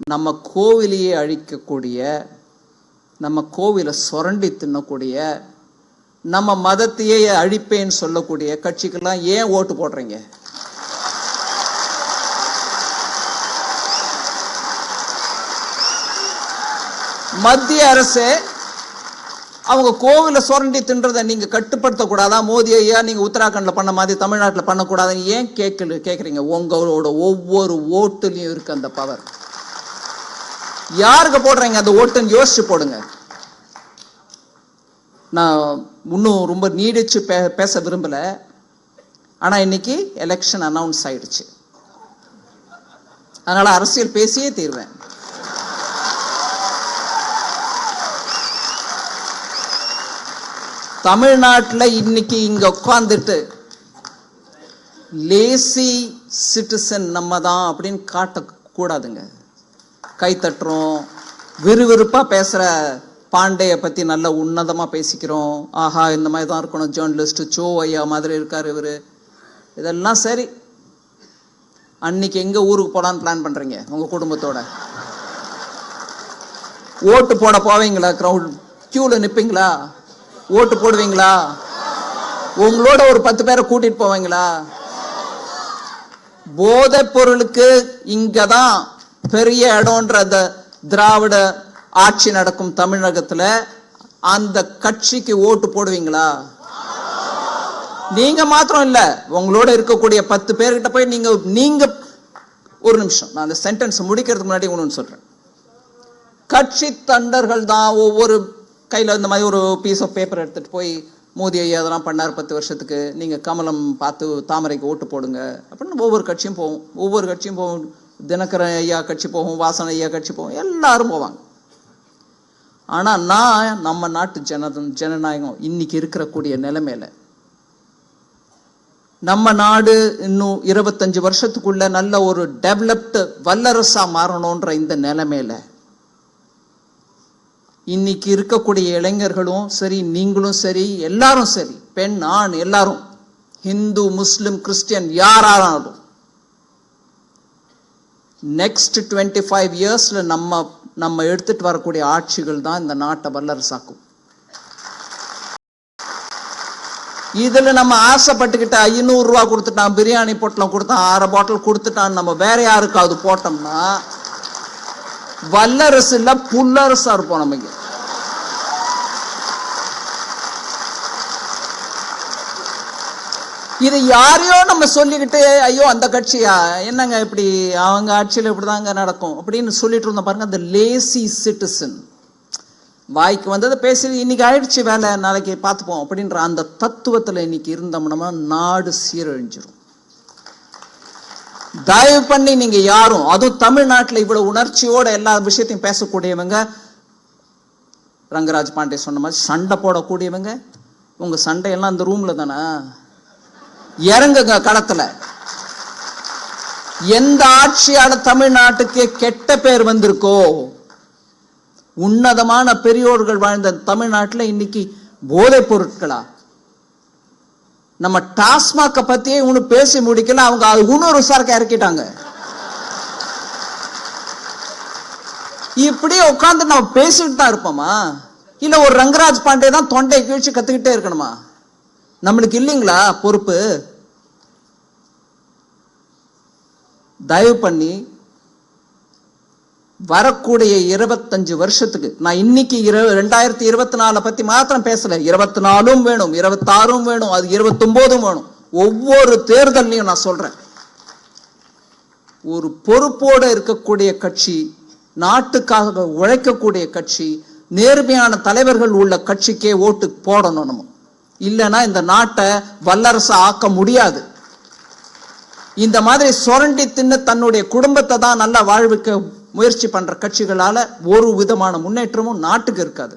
நம்ம கோவிலையே அழிக்கக்கூடிய நம்ம கோவிலை சுரண்டி தின்னக்கூடிய நம்ம மதத்தையே அழிப்பேன்னு சொல்லக்கூடிய கட்சிக்கெல்லாம் ஏன் ஓட்டு போடுறீங்க? மத்திய அரசு அவங்க கோவிலை சுரண்டி தின்றதை நீங்க கட்டுப்படுத்தக்கூடாதா? மோதி ஐயா நீங்க உத்தராகண்ட்ல பண்ண மாதிரி தமிழ்நாட்டில் பண்ணக்கூடாதுன்னு ஏன் கேட்கல கேட்குறீங்க உங்களோட ஒவ்வொரு ஓட்டுலையும் இருக்கு அந்த பவர் யாருக்கு போடுறீங்க? அந்த ஓட்டுன்னு யோசிச்சு போடுங்க. நான் இன்னும் ரொம்ப நீடிச்சு பே பேச விரும்பல. ஆனா இன்னைக்கு எலெக்ஷன் அனௌன்ஸ் ஆயிடுச்சு. அதனால அரசியல் பேசியே தீர்வேன். தமிழ்நாட்டில் இன்னைக்கு இங்க உட்காந்துட்டு லேசி சிட்டிசன் நம்ம தான் அப்படின்னு காட்டக்கூடாதுங்க. கை தட்டுறோம் பேசுகிற பாண்டேயை பற்றி பத்தி நல்ல உன்னதமாக பேசிக்கிறோம். ஆஹா இந்த மாதிரி தான் இருக்கணும். ஜேர்னலிஸ்ட் சோ ஐயா மாதிரி இருக்கார் இவர். இதெல்லாம் சரி. அன்னைக்கு எங்கே ஊருக்கு போகலான்னு பிளான் பண்ணுறீங்க உங்கள் குடும்பத்தோட? ஓட்டு போட போவீங்களா? க்ரௌண்ட் க்யூவில் நிற்பீங்களா ஓட்டு போடுவீங்களா? உங்களோட ஒரு பத்து பேரை கூட்டிகிட்டு போவீங்களா? போதைப் பொருளுக்கு இங்கதான் பெரிய இடம்ன்ற அந்த திராவிட ஆட்சி நடக்கும் தமிழகத்துல அந்த கட்சிக்கு ஓட்டு போடுவீங்களா? நீங்க மாத்திரம் இல்ல உங்களோட இருக்கக்கூடிய பத்து பேர்கிட்ட போய் நீங்க நீங்க ஒரு நிமிஷம் நான் அந்த சென்டென்ஸ் முடிக்கிறதுக்கு முன்னாடி ஒன்று சொல்றேன். கட்சி தண்டர்கள் தான் ஒவ்வொரு கையில் இந்த மாதிரி ஒரு பீஸ் ஆஃப் பேப்பர் எடுத்துட்டு போய் மோதி ஐயா அதெல்லாம் பண்ணார் பத்து வருஷத்துக்கு நீங்கள் கமலம் பார்த்து தாமரைக்கு ஓட்டு போடுங்க அப்படின்னு ஒவ்வொரு கட்சியும் போகும் ஒவ்வொரு கட்சியும் போகும். தினகரன் ஐயா கட்சி போகும் வாசன் ஐயா கட்சி போவோம் எல்லாரும் போவாங்க. ஆனால் நான் நம்ம நாட்டு ஜனதன் ஜனநாயகம் இன்னைக்கு இருக்கிறக்கூடிய நிலைமையில நம்ம நாடு இன்னும் இருபத்தஞ்சு வருஷத்துக்குள்ள நல்ல ஒரு டெவலப்டு வல்லரசா மாறணுன்ற இந்த நிலைமையில இன்னைக்கு இருக்கக்கூடிய இளைஞர்களும் சரி நீங்களும் சரி எல்லாரும் சரி பெண் ஆண் எல்லாரும் ஹிந்து முஸ்லிம் கிறிஸ்டியன் யாராலும் நெக்ஸ்ட் டுவெண்ட்டி ஃபைவ் இயர்ஸில் நம்ம நம்ம எடுத்துட்டு வரக்கூடிய ஆட்சிகள் தான் இந்த நாட்டை வல்லரசாக்கும். இதில் நம்ம ஆசைப்பட்டுக்கிட்ட ஐநூறுரூவா கொடுத்துட்டான் பிரியாணி பொட்டலம் கொடுத்தான் அரை பாட்டில் கொடுத்துட்டான் நம்ம வேற யாருக்காவது போட்டோம்னா வல்லரசு இல்லை புல்லரசாக இருப்போம் நம்ம இது யாரையோ நம்ம சொல்லிக்கிட்டு ஐயோ அந்த கட்சியா? என்னங்க இப்படி? அவங்க ஆட்சியில் இப்படிதாங்க நடக்கும். அப்படின்னு சொல்லிட்டு இருந்தோம் பாருங்க அந்த லேசி சிட்டிசன் வாய்க்கு வந்ததை பேசி இன்னைக்கு ஆயிடுச்சு வேலை நாளைக்கு பார்த்துப்போம். அப்படின்ற அந்த தத்துவத்தில் இன்னைக்கு இருந்தோம்னா நாடு சீரழிஞ்சிடும் தயவு பண்ணி நீங்க யாரும் அதுவும் தமிழ்நாட்டில் இவ்வளவு உணர்ச்சியோட எல்லா விஷயத்தையும் பேசக்கூடியவங்க ரங்கராஜ் பாண்டே சொன்ன மாதிரி சண்டை போடக்கூடியவங்க உங்க சண்டையெல்லாம் அந்த ரூம்ல தானே? இறங்குங்க களத்துல. எந்த ஆட்சியால தமிழ்நாட்டுக்கு கெட்ட பேர் வந்திருக்கோ உன்னதமான பெரியோர்கள் வாழ்ந்த தமிழ்நாட்டுல இன்னைக்கு போதைப் பொருட்களா? நம்ம டாஸ்மாக பத்தியே ஒண்ணு பேசி முடிக்கல அவங்க அது இன்னொரு சரக்கு இறக்கிட்டாங்க. இப்படியே உட்கார்ந்து நம்ம பேசிட்டு தான் இருப்போமா? இல்ல ஒரு ரங்கராஜ் பாண்டே தான் தொண்டை கீழ்ச்சி கத்துக்கிட்டே இருக்கணுமா? நம்மளுக்கு இல்லைங்களா பொறுப்பு? தயவு பண்ணி வரக்கூடிய இருபத்தஞ்சு வருஷத்துக்கு நான் இன்னைக்கு இரு ரெண்டாயிரத்தி இருபத்தி நாலை பத்தி மாத்திரம் பேசல. இருபத்தி நாலும் வேணும் இருபத்தாறும் வேணும் அது இருபத்தொன்பதும் வேணும். ஒவ்வொரு தேர்தலையும் நான் சொல்றேன். ஒரு பொறுப்போடு இருக்கக்கூடிய கட்சி நாட்டுக்காக உழைக்கக்கூடிய கட்சி நேர்மையான தலைவர்கள் உள்ள கட்சிக்கே ஓட்டு போடணும் நம்ம. இல்லைன்னா இந்த நாட்டை வல்லரசு ஆக்க முடியாது. இந்த மாதிரி சுரண்டி தின்னு தன்னுடைய குடும்பத்தை தான் நல்லா வாழ்வுக்கு முயற்சி பண்ற கட்சிகளால ஒரு விதமான முன்னேற்றமும் நாட்டுக்கு இருக்காது.